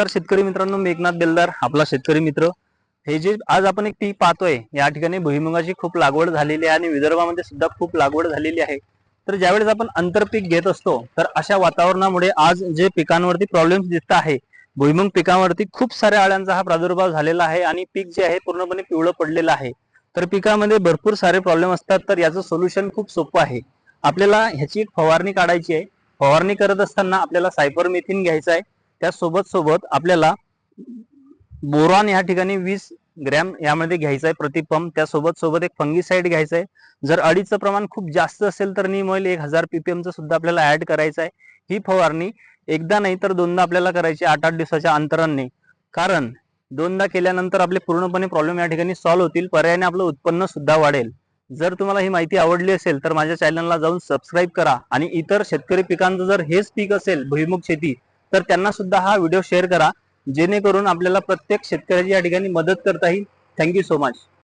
नमस्कार शेतकरी मित्रांनो मेघनाथ बेलदार आपला शेतकरी मित्र. हे जे आज आपण एक पीक पाहतोय या ठिकाणी भुईमुगाची खूप लागवड झालेली आहे आणि विदर्भामध्ये सुद्धा खूप लागवड झालेली आहे. तर ज्यावेळेस आपण आंतरपीक घेत असतो तर अशा वातावरणामुळे आज जे पिकांवरती प्रॉब्लेम दिसत आहे भुईमुग पिकांवरती खूप साऱ्या अळ्यांचा हा प्रादुर्भाव झालेला आहे आणि पीक जे आहे पूर्णपणे पिवळं पडलेलं आहे. तर पिकामध्ये भरपूर सारे प्रॉब्लेम असतात तर याचं सोल्युशन खूप सोपं आहे. आपल्याला ह्याची एक फवारणी काढायची आहे. फवारणी करत असताना आपल्याला सायपरमेथिन घ्यायचं आहे. त्यासोबत सोबत आपल्याला बोरॉन या ठिकाणी वीस ग्रॅम यामध्ये घ्यायचं आहे प्रतिपंप. त्यासोबत सोबत एक फंगीसाईड घ्यायचं आहे जर अडीचं प्रमाण खूप जास्त असेल तर नीम ऑइल एक हजार पीपीएमचं सुद्धा आपल्याला ऍड करायचं आहे ही फवारणी एकदा नाही तर दोनदा आपल्याला करायची आठ आठ दिवसाच्या अंतराने. कारण दोनदा केल्यानंतर आपले पूर्णपणे प्रॉब्लेम या ठिकाणी सॉल्व्ह होतील. पर्यायाने आपलं उत्पन्न सुद्धा वाढेल. जर तुम्हाला ही माहिती आवडली असेल तर माझ्या चॅनलला जाऊन सबस्क्राईब करा. आणि इतर शेतकरी पिकांचं जर हेच पीक असेल भुईमुग शेती तर त्यांना सुद्धा हा व्हिडिओ शेअर करा. जेणेकरून आपल्याला प्रत्येक शेतकऱ्याची या ठिकाणी मदत करता येईल. Thank you so much